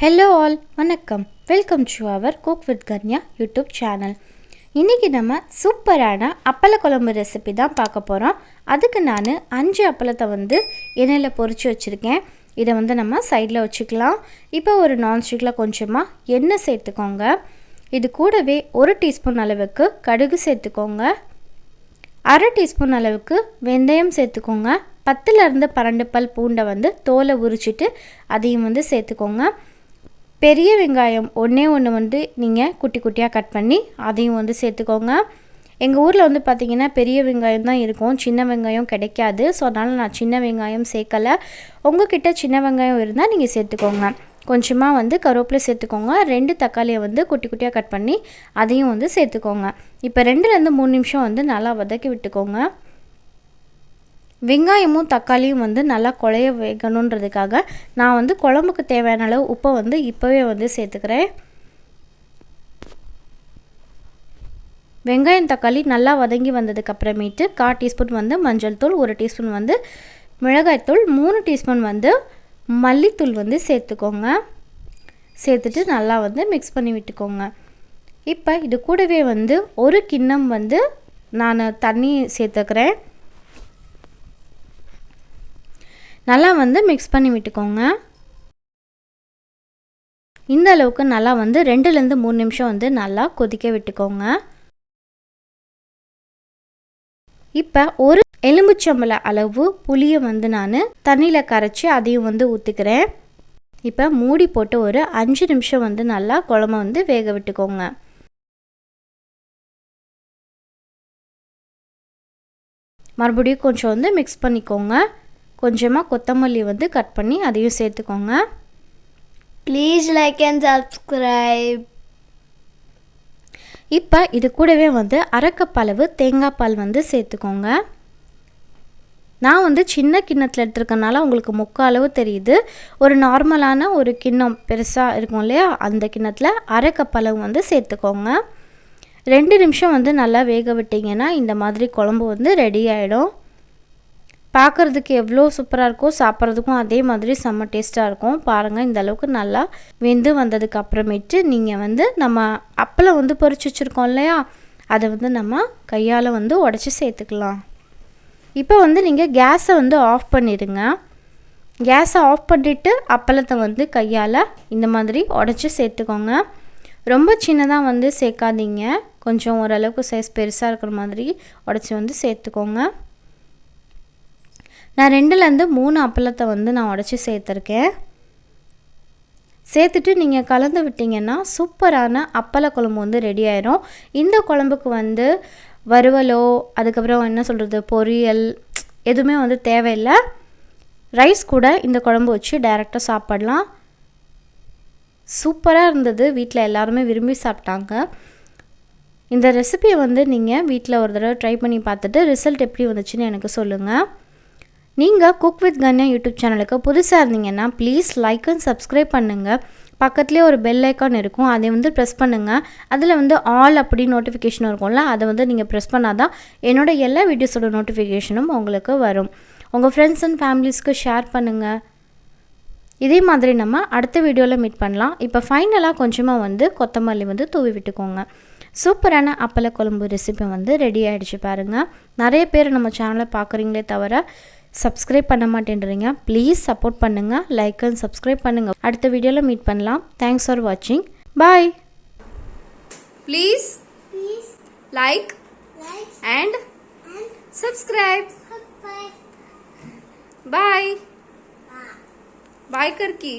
Hello all வணக்கம். Welcome to our cook with Kanya YouTube channel இன்றைக்கி நம்ம சூப்பரான அப்பள குழம்பு ரெசிபி தான் பார்க்க போகிறோம் அதுக்கு நான் அஞ்சு அப்பளத்தை வந்து எண்ணெயில் பொறிச்சு வச்சுருக்கேன். இதை வந்து நம்ம சைடில் வச்சுக்கலாம். இப்போ ஒரு நான்ஸ்டிக்கில் கொஞ்சமாக எண்ணெய் சேர்த்துக்கோங்க. இது கூடவே ஒரு டீஸ்பூன் அளவுக்கு கடுகு சேர்த்துக்கோங்க. அரை டீஸ்பூன் அளவுக்கு வெந்தயம் சேர்த்துக்கோங்க. பத்துலேருந்து பன்னெண்டு பல் பூண்டை வந்து தோலை உரிச்சிட்டு அதையும் வந்து சேர்த்துக்கோங்க. பெரிய வெங்காயம் ஒன்றே ஒன்று வந்து நீங்கள் குட்டி குட்டியாக கட் பண்ணி அதையும் வந்து சேர்த்துக்கோங்க. எங்கள் ஊரில் வந்து பார்த்திங்கன்னா பெரிய வெங்காயம் தான் இருக்கும். சின்ன வெங்காயம் கிடைக்காது. ஸோ அதனால் நான் சின்ன வெங்காயம் சேர்க்கலை. உங்ககிட்ட சின்ன வெங்காயம் இருந்தால் நீங்கள் சேர்த்துக்கோங்க. கொஞ்சமாக வந்து கருவேப்பிலை சேர்த்துக்கோங்க. ரெண்டு தக்காளியை வந்து குட்டி குட்டியாக கட் பண்ணி அதையும் வந்து சேர்த்துக்கோங்க. இப்போ ரெண்டுலேருந்து மூணு நிமிஷம் வந்து நல்லா வதக்கி விட்டுக்கோங்க. வெங்காயமும் தக்காளியும் வந்து நல்லா குழைய வைக்கணுன்றதுக்காக நான் வந்து குழம்புக்கு தேவையான அளவு உப்பை வந்து இப்போவே வந்து சேர்த்துக்கிறேன். வெங்காயம் தக்காளி நல்லா வதங்கி வந்ததுக்கு அப்புறமேட்டு கால் டீஸ்பூன் வந்து மஞ்சள் தூள் ஒரு டீஸ்பூன் வந்து மிளகாய்த்தூள் மூணு டீஸ்பூன் வந்து மல்லித்தூள் வந்து சேர்த்துக்கோங்க. சேர்த்துட்டு நல்லா வந்து மிக்ஸ் பண்ணி விட்டுக்கோங்க. இப்போ இது கூடவே வந்து ஒரு கிண்ணம் வந்து நான் தண்ணி சேர்த்துக்கிறேன். நல்லா வந்து மிக்ஸ் பண்ணி விட்டுக்கோங்க. இந்த அளவுக்கு நல்லா வந்து ரெண்டுலேருந்து மூணு நிமிஷம் வந்து நல்லா கொதிக்க விட்டுக்கோங்க. இப்போ ஒரு எலும்புச்சம்பள அளவு புளியை வந்து நான் தண்ணியில் கரைச்சி அதையும் வந்து ஊற்றுக்கிறேன் இப்போ மூடி போட்டு ஒரு அஞ்சு நிமிஷம் வந்து நல்லா குழம்ப வந்து வேக விட்டுக்கோங்க. மறுபடியும் கொஞ்சம் வந்து மிக்ஸ் பண்ணிக்கோங்க. கொஞ்சமாக கொத்தமல்லி வந்து கட் பண்ணி அதையும் சேர்த்துக்கோங்க. ப்ளீஸ் லைக் அண்ட் சப்ஸ்கிரைப் இப்போ இது கூடவே வந்து அரைக்கப்பளவு தேங்காய் பால் வந்து சேர்த்துக்கோங்க. நான் வந்து சின்ன கிண்ணத்தில் எடுத்துருக்கனால உங்களுக்கு முக்கால் அளவு தெரியுது. ஒரு நார்மலான ஒரு கிண்ணம் பெருசாக இருக்கும் இல்லையா? அந்த கிண்ணத்தில் அரை கப் அளவு வந்து சேர்த்துக்கோங்க. ரெண்டு நிமிஷம் வந்து நல்லா வேக விட்டிங்கன்னா இந்த மாதிரி குழம்பு வந்து ரெடி ஆகிடும் பார்க்குறதுக்கு எவ்வளோ சூப்பராக இருக்கோ சாப்பிட்றதுக்கும் அதே மாதிரி செம்ம டேஸ்ட்டாக இருக்கும். பாருங்கள் இந்த அளவுக்கு நல்லா வெந்து வந்ததுக்கு அப்புறமேட்டு நீங்கள் வந்து நம்ம அப்பளம் வந்து பொறிச்சு வச்சுருக்கோம் இல்லையா? அதை வந்து நம்ம கையால் வந்து உடச்சி சேர்த்துக்கலாம். இப்போ வந்து நீங்கள் கேஸை வந்து ஆஃப் பண்ணிடுங்க. கேஸை ஆஃப் பண்ணிவிட்டு அப்பளத்தை வந்து கையால் இந்த மாதிரி உடச்சி சேர்த்துக்கோங்க. ரொம்ப சின்னதாக வந்து சேர்க்காதீங்க. கொஞ்சம் ஓரளவுக்கு சைஸ் பெருசாக இருக்கிற மாதிரி உடச்சி வந்து சேர்த்துக்கோங்க. நான் ரெண்டுலேருந்து மூணு அப்பளத்தை வந்து நான் உடச்சி சேர்த்துருக்கேன். சேர்த்துட்டு நீங்கள் கலந்து விட்டிங்கன்னா சூப்பரான அப்பள குழம்பு வந்து ரெடி ஆயிரும். இந்த குழம்புக்கு வந்து வறுவலோ அதுக்கப்புறம் என்ன சொல்கிறது பொரியல் எதுவுமே வந்து தேவையில்லை. ரைஸ் கூட இந்த குழம்பு வச்சு டைரெக்டாக சாப்பிடலாம். சூப்பராக இருந்தது. வீட்டில் எல்லாருமே விரும்பி சாப்பிட்டாங்க. இந்த ரெசிபியை வந்து நீங்கள் வீட்டில் ஒரு தடவை ட்ரை பண்ணி பார்த்துட்டு ரிசல்ட் எப்படி வந்துச்சுன்னு எனக்கு சொல்லுங்கள் நீங்கள் குக் வித் கன்யா யூடியூப் சேனலுக்கு புதுசாக இருந்தீங்கன்னா ப்ளீஸ் லைக் அண்ட் சப்ஸ்கிரைப் பண்ணுங்கள் பக்கத்துலேயே ஒரு பெல் ஐக்கான் இருக்கும். அதை வந்து ப்ரெஸ் பண்ணுங்கள் அதில் வந்து ஆல் அப்படி நோட்டிஃபிகேஷன் இருக்கும்ல அதை வந்து நீங்கள் ப்ரெஸ் பண்ணால் தான் என்னோடய எல்லா வீடியோஸோட நோட்டிஃபிகேஷனும் உங்களுக்கு வரும். உங்கள் ஃப்ரெண்ட்ஸ் அண்ட் ஃபேமிலிஸ்க்கு ஷேர் பண்ணுங்கள் இதே மாதிரி நம்ம அடுத்த வீடியோவில் மீட் பண்ணலாம். இப்போ ஃபைனலாக கொஞ்சமாக வந்து கொத்தமல்லி வந்து தூவி விட்டுக்கோங்க. சூப்பரான அப்பள குழம்பு ரெசிபி வந்து ரெடி ஆகிடுச்சு பாருங்கள் நிறைய பேர் நம்ம சேனலை பார்க்குறீங்களே தவிர சப்ஸ்கிரைப் பண்ண மாட்டேன்றீங்க ப்ளீஸ் சப்போர்ட் பண்ணுங்கள் லைக் அண்ட் சப்ஸ்கிரைப் பண்ணுங்கள் அடுத்த வீடியோவில் மீட் பண்ணலாம் தேங்க்ஸ் ஃபார் வாட்சிங் bye please like and subscribe bye bye कर की